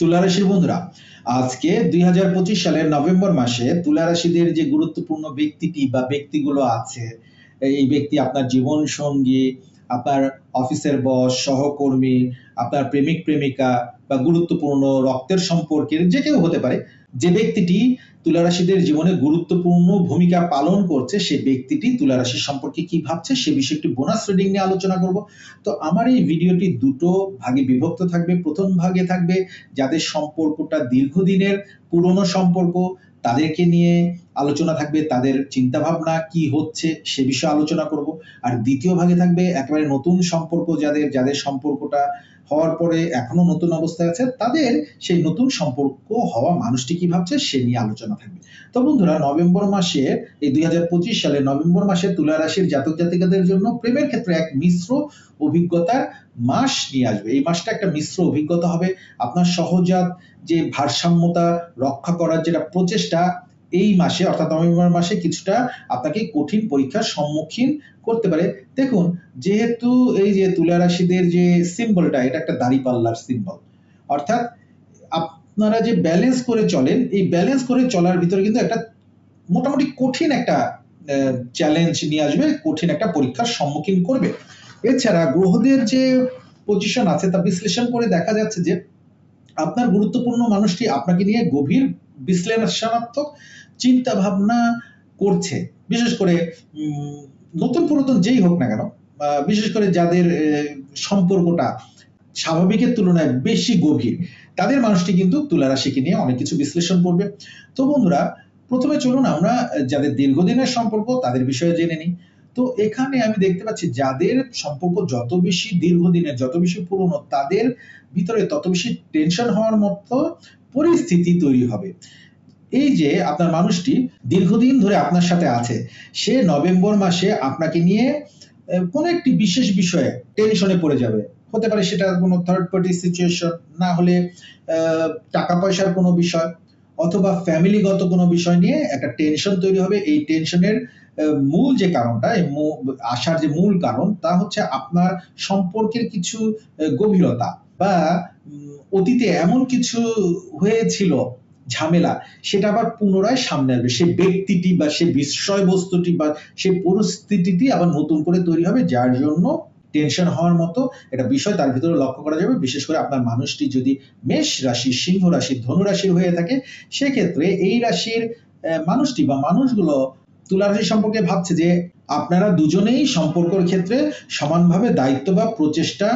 তুলা রাশির বন্ধুরা, আজকে দুই হাজার পঁচিশ সালের নভেম্বর মাসে তুলারাশিদের যে গুরুত্বপূর্ণ ব্যক্তিটি বা ব্যক্তিগুলো আছে, এই ব্যক্তি আপনার জীবন সঙ্গী আপনার অফিসের বস, সহকর্মী, আপনার প্রেমিক প্রেমিকা বা গুরুত্বপূর্ণ রক্তের সম্পর্কের যে কেউ হতে পারে, যে ব্যক্তিটি তুলা রাশিদের জীবনে গুরুত্বপূর্ণ ভূমিকা পালন করছে সে ব্যক্তিটি। তুলা রাশি সম্পর্কে কি ভাবছে সে বিষয়ে একটি বোনাস রিডিং নিয়ে আলোচনা করব। তো আমার এই ভিডিওটি দুটো ভাগে বিভক্ত থাকবে। প্রথম ভাগে থাকবে যাদের সম্পর্কটা দীর্ঘদিনের পুরনো সম্পর্ক, তাদেরকে নিয়ে আলোচনা থাকবে, তাদের চিন্তা ভাবনা কি হচ্ছে সে বিষয়ে আলোচনা করব। আর দ্বিতীয় ভাগে থাকবে একেবারে নতুন সম্পর্ক যাদের যাদের সম্পর্কটা হওয়ার পরে এখনও নতুন অবস্থায় আছে, তাদের সেই নতুন সম্পর্ক হওয়া মানুষটি কি ভাবছে সে নিয়ে আলোচনা থাকবে। তো বন্ধুরা, নভেম্বর মাসে, এই দুই হাজার পঁচিশ সালে নভেম্বর মাসে তুলা রাশির জাতক জাতিকাদের জন্য প্রেমের ক্ষেত্রে এক মিশ্র অভিজ্ঞতার মাস নিয়ে আসবে। এই মাসটা একটা মিশ্র অভিজ্ঞতা হবে। আপনার সহজাত যে ভারসাম্যতা রক্ষা করার যেটা প্রচেষ্টা এই মাসে, অর্থাৎ নভেম্বর মাসে কিছুটা আপনাকে কঠিন পরীক্ষার সম্মুখীন করতে পারে। দেখুন, যেহেতু এই যে তুলা রাশিদের যে সিম্বলটা এটা একটা দাড়িপাল্লার সিম্বল অর্থাৎ আপনারা যে ব্যালেন্স করে চলেন, এই ব্যালেন্স করে চলার ভিতরে কিন্তু একটা মোটামুটি কঠিন একটা চ্যালেঞ্জ নিয়ে আসবে, কঠিন একটা পরীক্ষার সম্মুখীন করবে। এছাড়া গ্রহদের যে পজিশন আছে, তা বিশ্লেষণ করে দেখা যাচ্ছে যে আপনার গুরুত্বপূর্ণ মানুষটি আপনাকে নিয়ে গভীর বিশ্লেষণাত্মক চিন্তা ভাবনা করছে। বিশেষ করে নতুন পুরাতন যেই হোক না কেন বিশেষ করে যাদের সম্পর্কটা স্বাভাবিকের তুলনায় বেশি গভীর, তাদের মানুষটি কিন্তু তুলা রাশিকে নিয়ে অনেক কিছু বিশ্লেষণ করবে। তো বন্ধুরা, প্রথমে চলুন আমরা, যাদের দীর্ঘদিনের সম্পর্ক তাদের বিষয়ে জেনে নিই। তো এখানে আমি দেখতে পাচ্ছি, যাদের সম্পর্ক যত বেশি দীর্ঘদিনের, যত বেশি পুরনো, তাদের ভিতরে তত বেশি টেনশন হওয়ার মতো পরিস্থিতি তৈরি হবে। এই যে আপনার মানুষটি দীর্ঘদিন ধরে আপনার সাথে আছে, সে নভেম্বর মাসে আপনাকে নিয়ে কোনো একটি বিশেষ বিষয়ে টেনশনে পড়ে যাবে। হতে পারে সেটা কোনো থার্ড পার্টি সিচুয়েশন না হলে টাকা পয়সার কোনো বিষয়, অথবা ফ্যামিলিগত কোনো বিষয় নিয়ে একটা টেনশন তৈরি হবে। এই টেনশনের মূল যে কারণটা আসার যে মূল কারণ, তা হচ্ছে আপনার সম্পর্কের কিছু গভীরতা বা অতীতে এমন কিছু হয়েছিল ঝামেলা, সেটা আবার পুনরায় সামনে আসবে। সে ব্যক্তিটি বা সে বিষয়বস্তুটি বা সে পরিস্থিতিটি আবার নতুন করে তৈরি হবে, যার জন্য টেনশন হওয়ার মতো একটা বিষয় তার ভিতরে লক্ষ্য করা যাবে। বিশেষ করে আপনার মানুষটি যদি মেষ রাশি, সিংহ রাশি, ধনু রাশির হয়ে থাকে, সেক্ষেত্রে এই রাশির মানুষটি বা মানুষগুলো তুলা রাশি সম্পর্কে ভাবছে যে আপনারা দুজনেই সম্পর্কের ক্ষেত্রে সমানভাবে দায়িত্ব বা প্রচেষ্টা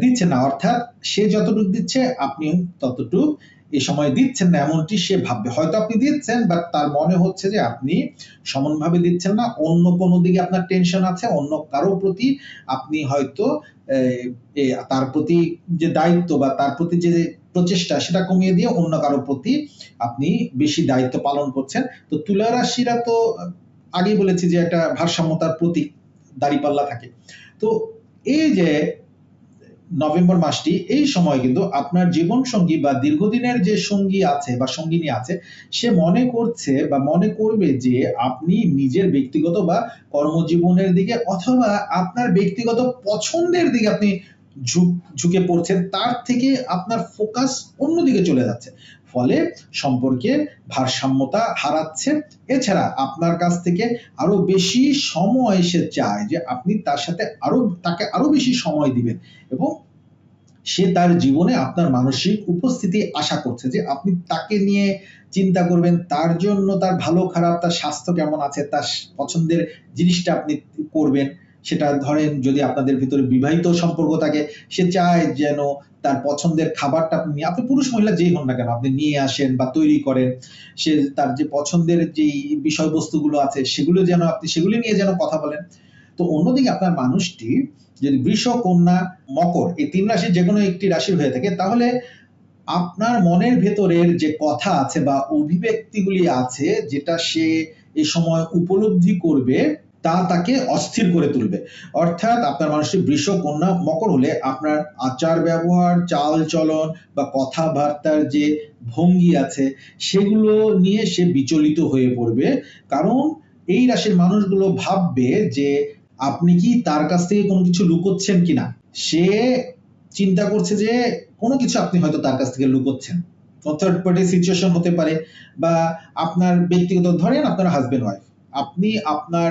দিচ্ছে না। অর্থাৎ সে যতটুকু দিচ্ছে আপনি ততটুকু এই সময় দিচ্ছেন না এমনটি সে ভাববে। হয়তো আপনি দিচ্ছেন বাট তার মনে হচ্ছে যে আপনি সমানভাবে দিচ্ছেন না। অন্য কোনো দিকে আপনার টেনশন আছে, অন্য কারও প্রতি আপনি হয়তো তার প্রতি যে দায়িত্ব বা তার প্রতি যে প্রচেষ্টা, সেটা কমিয়ে দিয়ে অন্য কারও প্রতি আপনি বেশি দায়িত্ব পালন করছেন। তো তুলা রাশিরা তো আগেই বলেছি যে একটা ভারসাম্যতার প্রতীক, দাড়িপাল্লা থাকে। তো এই যে নভেম্বর মাসটি, এই সময় কিন্তু আপনার জীবন সঙ্গী বা দীর্ঘদিনের যে সঙ্গী আছে বা সঙ্গিনী আছে, সে মনে করছে বা মনে করবে যে আপনি নিজের ব্যক্তিগত বা কর্মজীবনের দিকে অথবা আপনার ব্যক্তিগত পছন্দের দিকে আপনি ঝুঁক- পড়ছেন, তার থেকে আপনার ফোকাস অন্যদিকে চলে যাচ্ছে। ফলে সম্পর্কে ভারসাম্যতা হারাচ্ছে। এছাড়া আপনার কাছ থেকে আরও বেশি সময় সে চায় যে আপনি তার সাথে আরও, তাকে আরও বেশি সময় দিবেন এবং সে তার জীবনে আপনার মানসিক উপস্থিতি আশা করছে যে আপনি তাকে নিয়ে চিন্তা করবেন, তার জন্য তার ভালো খারাপ, তার স্বাস্থ্য কেমন আছে, তার পছন্দের জিনিসটা আপনি করবেন। সেটা ধরেন যদি আপনাদের ভিতরে বিবাহিত সম্পর্ক থাকে, সে চায় যেন তার পছন্দের খাবারটা আপনি আপনি পুরুষ মহিলা যেই হন না কেন, আপনি নিয়ে আসেন বা তৈরি করেন, সে তার যে পছন্দের যে বিষয়বস্তুগুলো আছে, সেগুলো যেন আপনি, সেগুলি নিয়ে যেন কথা বলেন। তো অন্যদিকে আপনার মানুষটি যদি বৃষ, কন্যা, মকর, এই তিন রাশির যে কোনো একটি রাশির হয়ে থাকে, তাহলে আপনার মনের ভেতরের যে কথা আছে বা অভিব্যক্তিগুলি আছে, যেটা সে এই সময় উপলব্ধি করবে তা তাকে অস্থির করে তুলবে। অর্থাৎ আপনার মানুষটি বৃষ কন্যা মকর হলে আপনার আচার ব্যবহার, চাল চলন বা কথাবার্তার যে ভঙ্গি আছে, সেগুলো নিয়ে সে বিচলিত হয়ে পড়বে। কারণ এই রাশির মানুষগুলো ভাববে যে আপনি কি তার কাছ থেকে কোনো কিছু লুকোচ্ছেন কিনা? সে চিন্তা করছে যে কোনো কিছু আপনি হয়তো তার কাছ থেকে লুকোচ্ছেন। থার্ড পার্টি সিচুয়েশন হতে পারে বা আপনার ব্যক্তিগত, ধরেন আপনার হাজবেন্ড ওয়াইফ আপনি আপনার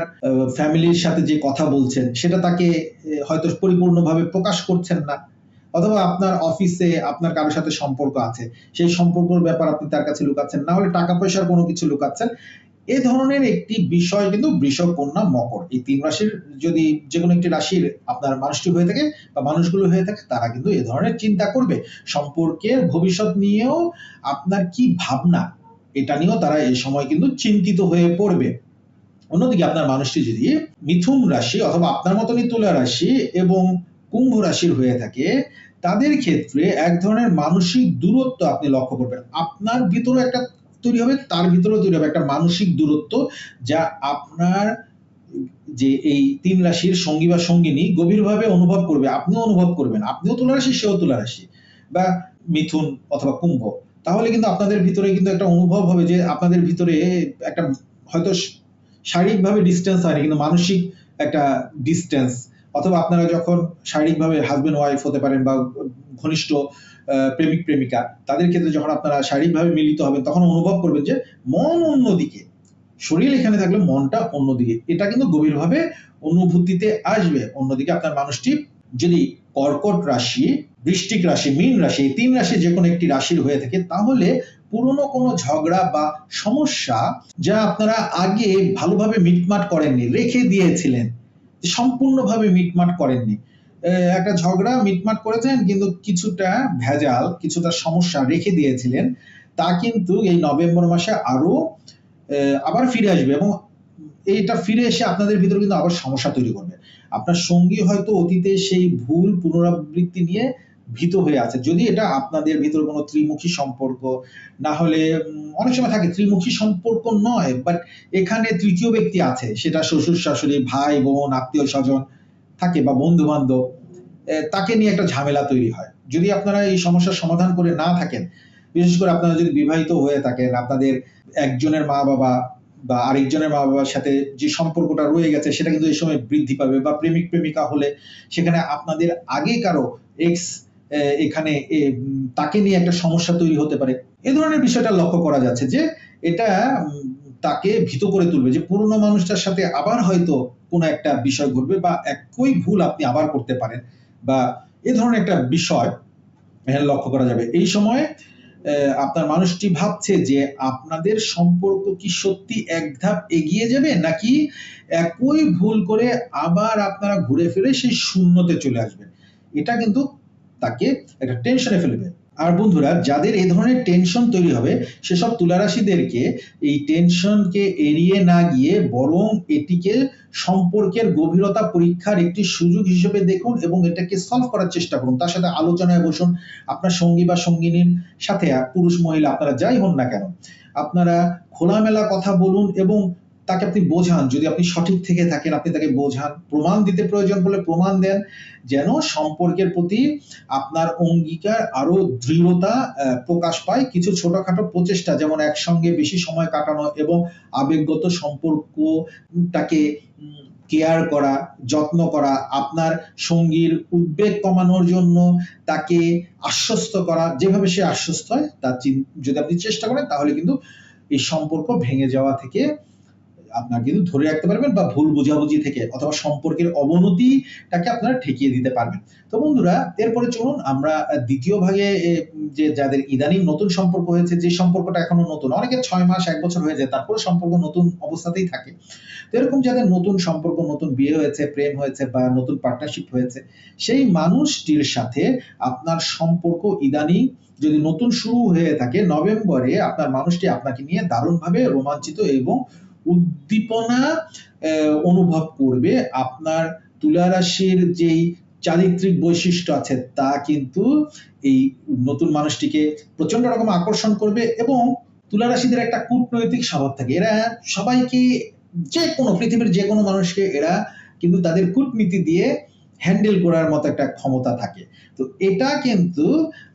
ফ্যামিলির সাথে যে কথা বলছেন, সেটা তাকে হয়তো পরিপূর্ণভাবে প্রকাশ করছেন না। অথবা আপনার অফিসে আপনার কারোর সাথে সম্পর্ক আছে। সেই সম্পর্কের ব্যাপার আপনি তার কাছে লুকাচ্ছেন, না হলে টাকা পয়সার কোনো কিছু লুকাচ্ছেন। এ ধরনের একটি বিষয় কিন্তু বৃষ কন্যা মকর। এই তিন রাশির যদি যে কোনো একটি রাশির আপনার মানুষটি হয়ে থাকে বা মানুষগুলো হয়ে থাকে, তারা কিন্তু এ ধরনের চিন্তা করবে। সম্পর্কের ভবিষ্যৎ নিয়েও আপনার কি ভাবনা, এটা নিয়েও তারা এই সময় কিন্তু চিন্তিত হয়ে পড়বে। অন্যদিকে আপনার মানুষটি যদি মিথুন রাশি অথবা আপনার মতনই তুলা রাশি এবং কুম্ভ রাশির হয়ে থাকে, তাদের ক্ষেত্রে এক ধরনের মানসিক দূরত্ব আপনি লক্ষ্য করবেন। আপনার ভিতরে একটা তৈরি হবে, তার ভিতরেও তৈরি হবে একটা মানসিক দূরত্ব যা আপনার যে এই তিন রাশির সঙ্গী বা সঙ্গিনী গভীরভাবে অনুভব করবে, আপনিও অনুভব করবেন। আপনিও তুলা রাশি, সেও তুলা রাশি বা মিথুন অথবা কুম্ভ। তাহলে কিন্তু আপনাদের ভিতরে কিন্তু একটা অনুভব হবে যে আপনাদের ভিতরে একটা হয়তো শারীরিকভাবে ডিস্টেন্স হয়নি কিন্তু মানসিক একটা ডিস্টেন্স অথবা আপনারা যখন শারীরিকভাবে হাজবেন্ড ওয়াইফ হতে পারেন বা ঘনিষ্ঠ প্রেমিক, প্রেমিকা, তাদের ক্ষেত্রে যখন আপনারা শারীরিকভাবে মিলিত হবেন, তখন অনুভব করবেন যে মন অন্যদিকে শরীর এখানে থাকলে মনটা অন্যদিকে এটা কিন্তু গভীরভাবে অনুভূতিতে আসবে। অন্যদিকে আপনার মানুষটি যদি কর্কট রাশি, বৃষ্টিক রাশি, মীন রাশি তিন রাশি যে কোনো একটি রাশির হয়ে থাকে, তাহলে পুরনো কোনো ঝগড়া বা সমস্যা যা আপনারা আগে ভালোভাবে মিটমাট করেননি, রেখে দিয়েছিলেন, সম্পূর্ণভাবে মিটমাট করেননি। একটা ঝগড়া মিটমাট করেছেন, কিন্তু কিছুটা ভেজাল, কিছুটা সমস্যা রেখে দিয়েছিলেন। তা কিন্তু এই নভেম্বর মাসে আরও আবার ফিরে আসবে এবং এইটা ফিরে এসে আপনাদের ভিতরে কিন্তু আবার সমস্যা তৈরি করবে। আপনার সঙ্গী হয়তো অতীতে সেই ভুল পুনরাবৃত্তি নিয়ে ভীত হয়ে আছে। যদি এটা আপনাদের ভিতরে কোনো ত্রিমুখী সম্পর্ক, না হলে অনেক সময় থাকে ত্রিমুখী সম্পর্ক নয় বাট এখানে তৃতীয় ব্যক্তি আছে, সেটা শ্বশুর, শাশুড়ি, ভাই, বোন, আত্মীয়, স্বজন থাকে বা বন্ধু বান্ধব তাকে নিয়ে একটা ঝামেলা তৈরি হয়। যদি আপনারা এই সমস্যার সমাধান করে না থাকেন, বিশেষ করে আপনারা যদি বিবাহিত হয়ে থাকেন, আপনাদের একজনের মা বাবা বা আরেকজনের মা বাবার সাথে যে সম্পর্কটা রয়ে গেছে, সেটা কিন্তু এই সময় বৃদ্ধি পাবে বা প্রেমিক প্রেমিকা হলে, সেখানে আপনাদের আগে কারও এক্স এখানে তাকে নিয়ে একটা সমস্যা তৈরি হতে পারে। এ ধরনের বিষয়টা লক্ষ্য করা যাচ্ছে যে, এটা তাকে ভীত করে তুলবে যে, পুরনো মানুষটার সাথে আবার হয়তো কোনো একটা বিষয় ঘটবে বা একই ভুল আপনি আবার করতে পারেন বা এ ধরনের একটা বিষয় লক্ষ্য করা যাবে। এই সময় আপনার মানুষটি ভাবছে যে, আপনাদের সম্পর্ক কি সত্যি এক ধাপ এগিয়ে যাবে নাকি একই ভুল করে আবার আপনারা ঘুরে ফিরে সেই শূন্যতে চলে আসবেন? এটা কিন্তু তাকে একটা টেনশনে ফেলবে আর বন্ধুরা, যাদের এই ধরনের টেনশন তৈরি হবে, সেসব তুলারাশিদেরকে এই টেনশনকে এড়িয়ে না গিয়ে বরং এটিকে সম্পর্কের গভীরতা পরীক্ষার একটি সুযোগ হিসেবে দেখুন এবং এটাকে সলভ করার চেষ্টা করুন। তার সাথে আলোচনায় বসুন, আপনার সঙ্গী বা সঙ্গিনীর সাথে, পুরুষ, মহিলা, আপনারা যাই হন না কেন, আপনারা খোলামেলা কথা বলুন এবং তাকে আপনি বোঝান, যদি আপনি সঠিক থেকে থাকেন, আপনি তাকে বোঝান। প্রমাণ দিতে প্রয়োজন বলে প্রমাণ দেন, যেন সম্পর্কের প্রতি আপনার অঙ্গীকার আরও দৃঢ়তা প্রকাশ পায়। কিছু ছোটখাটো প্রচেষ্টা, যেমন একসঙ্গে বেশি সময় কাটানো এবং আবেগগত সম্পর্কটাকে কেয়ার করা, যত্ন করা, আপনার সঙ্গীর উদ্বেগ কমানোর জন্য তাকে আশ্বস্ত করা। যেভাবে সে আশ্বস্ত হয়, তার যদি আপনি চেষ্টা করেন, তাহলে কিন্তু এই সম্পর্ক ভেঙে যাওয়া থেকে আপনার কিন্তু ধরে রাখতে পারবেন বা ভুল বোঝাবুঝি থেকে অথবা সম্পর্কের অবনতিটাকে আপনারা ঠেকিয়ে দিতে পারবেন। তো বন্ধুরা, এরপরে চলুন আমরা দ্বিতীয় ভাগে যে যাদের ইদানিং নতুন সম্পর্ক হয়েছে, যে সম্পর্কটা এখনও নতুন অনেকের ছয় মাস, এক বছর হয়ে যায়, তারপরে সম্পর্ক নতুন অবস্থাতেই থাকে। তো এরকম যাদের নতুন সম্পর্ক, নতুন বিয়ে হয়েছে, প্রেম হয়েছে বা নতুন পার্টনারশিপ হয়েছে, সেই মানুষটির সাথে আপনার সম্পর্ক ইদানিং যদি নতুন শুরু হয়ে থাকে, নভেম্বরে আপনার মানুষটি আপনাকে নিয়ে দারুণভাবে রোমাঞ্চিত এবং উদ্দীপনা অনুভব করবে। আপনার তুলা রাশির যেই চারিত্রিক বৈশিষ্ট্য আছে, তা কিন্তু এই নতুন মানুষটিকে প্রচণ্ড রকম আকর্ষণ করবে এবং তুলা রাশিদের একটা কূটনৈতিক স্বভাব থাকে। এরা সবাইকে যে কোনো, পৃথিবীর যে কোনো মানুষকে এরা কিন্তু তাদের কূটনীতি দিয়ে হ্যান্ডেল করার মতো একটা ক্ষমতা থাকে। তো এটা কিন্তু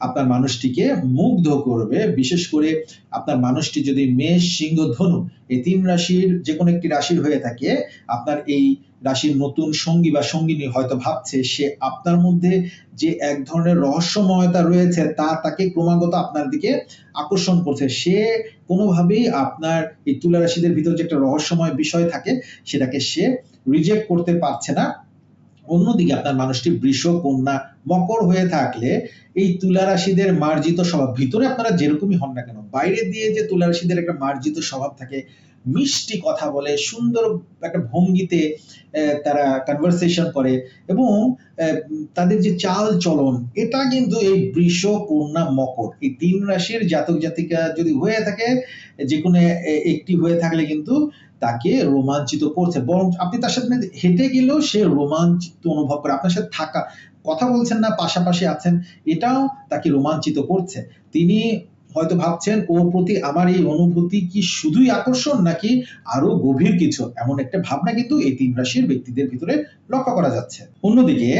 আপনার মানুষটিকে মুগ্ধ করবে। বিশেষ করে আপনার মানুষটি যদি মেষ, সিংহ, ধনু এই তিন রাশির যে কোনো একটি রাশির হয়ে থাকে, আপনার এই রাশির নতুন সঙ্গী বা সঙ্গিনী হয়তো ভাবছে, সে আপনার মধ্যে যে এক ধরনের রহস্যময়তা রয়েছে, তা তাকে ক্রমাগত আপনার দিকে আকর্ষণ করছে। সে কোনোভাবেই আপনার এই তুলা রাশিদের ভিতর যে একটা রহস্যময় বিষয় থাকে, সেটাকে সে রিজেক্ট করতে পারছে না। অন্যদিকে আপনার মানুষটি বৃষ, কন্যা, মকর হয়ে থাকলে এই তুলা রাশিদের মার্জিত স্বভাব। ভিতরে আপনারা যেরকমই হন না কেন, বাইরে দিয়ে যে তুলা রাশিদের একটা মার্জিত স্বভাব থাকে, মিষ্টি কথা বলে, সুন্দর একটা ভঙ্গিতে তারা কনভারসেশন করে এবং তাদের যে চাল চলন, এটা কিন্তু এই বৃষ, কন্যা, মকর, এই তিন রাশির জাতক জাতিকা যদি হয়ে থাকে যে কোনো একটি হয়ে থাকলে কিন্তু তাকে রোমাঞ্চিত করছে। বরং আপনি তার সাথে হেঁটে গেলেও সে রোমাঞ্চিত অনুভব করে। আপনার সাথে থাকা কথা বলছেন না পাশাপাশি আছেন এটাও তাকে রোমাঞ্চিত করছে। তিনি হয়তো ভাবছেন ওর প্রতি আমার এই অনুভূতি কি শুধুই আকর্ষণ নাকি আরও গভীর কিছু? এমন একটা ভাবনা কিন্তু এই তিন রাশির ব্যক্তিদের ভিতরে লক্ষ্য করা যাচ্ছে। অন্যদিকে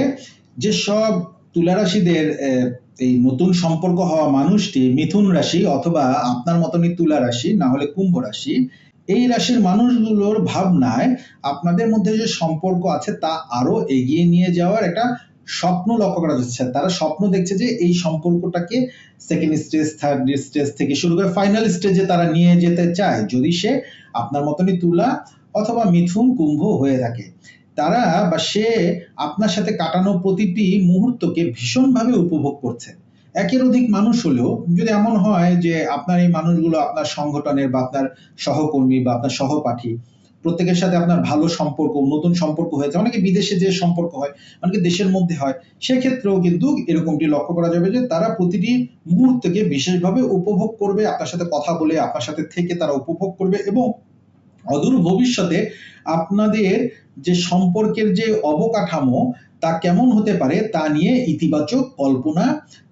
যে সব তুলা রাশিদের আহ, এই নতুন সম্পর্ক হওয়া মানুষটি মিথুন রাশি অথবা আপনার মতনই তুলা রাশি না হলে কুম্ভ রাশি এই রাশির মানুষগুলোর ভাবনায় আপনাদের মধ্যে যে সম্পর্ক আছে তা আরও এগিয়ে নিয়ে যাওয়ার একটা স্বপ্ন লক্ষ্য করা যাচ্ছে। তারা স্বপ্ন দেখছে যে এই সম্পর্কটাকে সেকেন্ড স্টেজ থার্ড স্টেজ থেকে শুরু করে ফাইনাল স্টেজে তারা নিয়ে যেতে চায়। যদি সে আপনার মতনই তুলা অথবা মিথুন কুম্ভ হয়ে থাকে, তারা বা সে আপনার সাথে কাটানো প্রতিটি মুহূর্তকে ভীষণভাবে উপভোগ করছে। একের অধিক মানুষ হলেও যদি এমন হয় যে আপনার এই মানুষগুলো আপনার সংগঠনের বা আপনার সহকর্মী বা আপনার সহপাঠী, প্রত্যেকের সাথে আপনার ভালো সম্পর্ক, নতুন সম্পর্ক হয়েছে, অনেকে বিদেশে যে সম্পর্ক হয়, অনেকে দেশের মধ্যে হয়, সেক্ষেত্রেও কিন্তু এরকমটি লক্ষ্য করা যাবে যে তারা প্রতিটি মুহূর্তকে বিশেষভাবে উপভোগ করবে, আপনার সাথে কথা বলে, আপনার সাথে থেকে তারা উপভোগ করবে এবং অদূর ভবিষ্যতে আপনাদের যে সম্পর্কের যে অবকাঠামো তা কেমন হতে পারে তা নিয়ে ইতিবাচক কল্পনা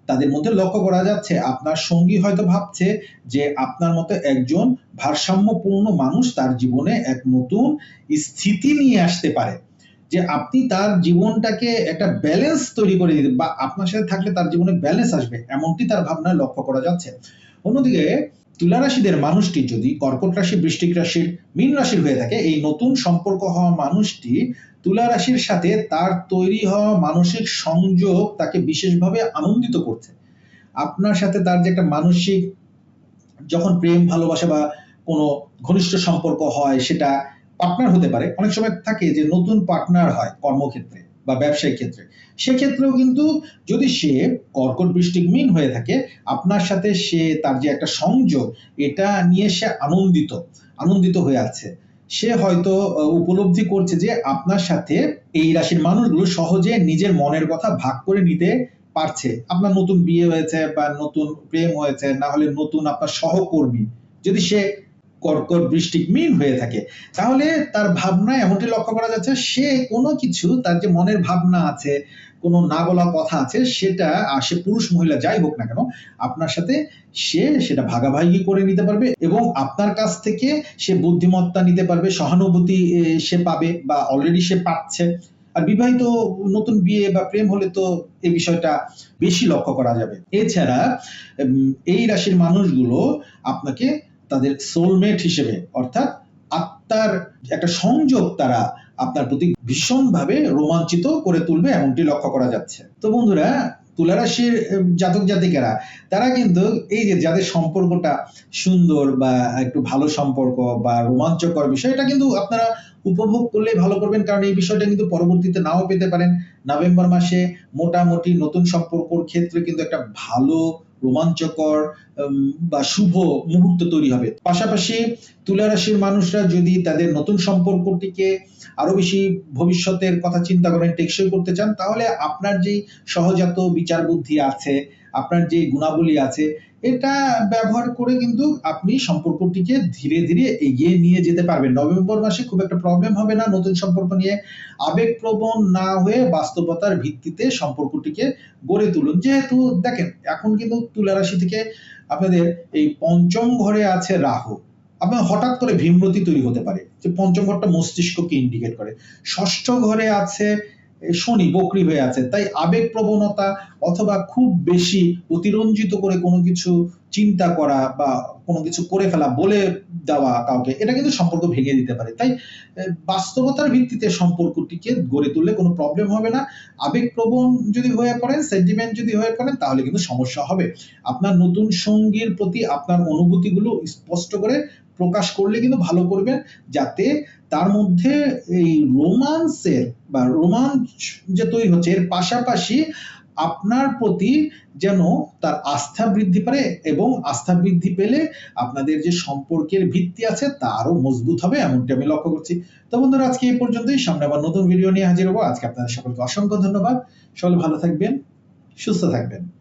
তাদের মধ্যে লক্ষ্য করা যাচ্ছে। আপনার সঙ্গী হয়তো ভাবছে যে আপনার মতো একজন ভারসাম্যপূর্ণ মানুষ তার জীবনে এক নতুন স্থিতি নিয়ে আসতে পারে। যে আপনি তার জীবনটাকে একটা ব্যালেন্স তৈরি করে দিতে বা আপনার সাথে থাকলে তার জীবনে ব্যালেন্স আসবে, এমনটি তার ভাবনায় লক্ষ্য করা যাচ্ছে। অন্যদিকে তুলা রাশিদের মানুষটি যদি কর্কট রাশি বৃষ্টিক রাশির, মীন রাশির হয়ে থাকে, এই নতুন সম্পর্ক হওয়া মানুষটি তুলা রাশির সাথে তার তৈরি হওয়া মানসিক সংযোগ তাকে বিশেষভাবে আনন্দিত করছে। আপনার সাথে তার যে একটা মানসিক যখন প্রেম, ভালোবাসা বা কোনো ঘনিষ্ঠ সম্পর্ক হয়, সেটা পার্টনার হতে পারে। অনেক সময় থাকে যে নতুন পার্টনার হয় কর্মক্ষেত্রে বা ব্যবসায়িক ক্ষেত্রে। সেক্ষেত্রেও কিন্তু যদি সে কর্কট বৃষ্টিক মিন হয়ে থাকে, আপনার সাথে সে তার যে একটা সংযোগ, এটা নিয়ে সে আনন্দিত আনন্দিত হয়ে আছে। সে হয়তো উপলব্ধি করছে যে আপনার সাথে এই রাশির মানুষগুলো সহজে নিজের মনের কথা ভাগ করে নিতে পারছে। আপনার নতুন বিয়ে হয়েছে বা নতুন প্রেম হয়েছে, না হলে নতুন আপনার সহকর্মী। যদি সে কর্কট বৃষ্টিক মিন হয়ে থাকে। তাহলে তার ভাবনায় এমনটি লক্ষ্য করা যাচ্ছে, সে কোনো কিছু তার যে মনের ভাবনা আছে, কোনো না বলা কথা আছে, সেটা সে পুরুষ মহিলা যাই হোক না কেন, আপনার সাথে সে সেটা ভাগাভাগি করে নিতে পারবে এবং আপনার কাছ থেকে সে বুদ্ধিমত্তা নিতে পারবে, সহানুভূতি সে পাবে বা অলরেডি সে পাচ্ছে। আর বিবাহিত নতুন বিয়ে বা প্রেম হলে তো এই বিষয়টা বেশি লক্ষ্য করা যাবে। এছাড়া এই রাশির মানুষগুলো আপনাকে তাদের সোলমেট হিসেবে, অর্থাৎ আত্মার একটা সংযোগ তারা আপনার প্রতি ভীষণভাবে রোমাঞ্চিত করে তুলবে এমনটি লক্ষ্য করা যাচ্ছে। তো বন্ধুরা তুলা রাশির জাতক জাতিকারা, তারা কিন্তু এই যে যাদের সম্পর্কটা সুন্দর বা একটু ভালো সম্পর্ক বা রোমাঞ্চকর বিষয়, এটা কিন্তু আপনারা উপভোগ করলে ভালো করবেন। কারণ এই বিষয়টা কিন্তু পরবর্তীতে নাও পেতে পারেন। নভেম্বর মাসে মোটামুটি নতুন সম্পর্কর ক্ষেত্রে কিন্তু একটা ভালো রোমাঞ্চকর বা শুভ মুহূর্ত তৈরি হবে। পাশাপাশি তুলা রাশির মানুষরা যদি তাদের নতুন সম্পর্কটিকে আরও বেশি ভবিষ্যতের কথা চিন্তা করেন টেকসই করতে চান, তাহলে আপনার যে সহজাত বিচার বুদ্ধি আছে আপনার যে গুণাবলী আছে, এটা ব্যবহার করে কিন্তু আপনি সম্পর্কটিকে ধীরে ধীরে এগিয়ে নিয়ে যেতে পারবেন। নভেম্বর মাসে খুব একটা প্রবলেম হবে না, নতুন সম্পর্ক নিয়ে আবেগপ্রবণ না হয়ে বাস্তবতার ভিত্তিতে সম্পর্কটিকে গড়ে তুলুন। যেহেতু দেখেন, এখন কিন্তু তুলা রাশি থেকে আপনাদের এই পঞ্চম ঘরে আছে রাহু। আপনার হঠাৎ করে ভীমরতি তৈরি হতে পারে, যে পঞ্চম ঘরটা মস্তিষ্ককে ইন্ডিকেট করে। ষষ্ঠ ঘরে আছে শনি বকরি হয়ে আছে। তাই আবেগ প্রবণতা অথবা খুব বেশি অতিরঞ্জিত করে কোনো কিছু চিন্তা করা বা কোনো কিছু করে ফেলা, বলে দেওয়া কাউকে, এটা কিন্তু সম্পর্ক ভেঙে দিতে পারে। তাই বাস্তবতার ভিত্তিতে সম্পর্কটিকে গড়ে তুললে কোনো প্রবলেম হবে না। আবেগপ্রবণ যদি হয়ে পড়েন সেন্টিমেন্ট যদি হয়ে পড়েন, তাহলে কিন্তু সমস্যা হবে। আপনার নতুন সঙ্গীর প্রতি আপনার অনুভূতিগুলো স্পষ্ট করে প্রকাশ করলে কিন্তু ভালো করবেন, যাতে তার মধ্যে এই রোমান্সের বা রোমাঞ্চ যে তৈরি হচ্ছে, এর পাশাপাশি আপনার প্রতি যেন তার আস্থা বৃদ্ধি পারে এবং আস্থা বৃদ্ধি পেলে আপনাদের যে সম্পর্কের ভিত্তি আছে তা আরও মজবুত হবে, এমনটি আমি লক্ষ্য করছি। তো বন্ধুরা, আজকে এই পর্যন্তই। সামনে আবার নতুন ভিডিও নিয়ে হাজির হব। আজকে আপনাদের সকলকে অসংখ্য ধন্যবাদ। সকলে ভালো থাকবেন, সুস্থ থাকবেন।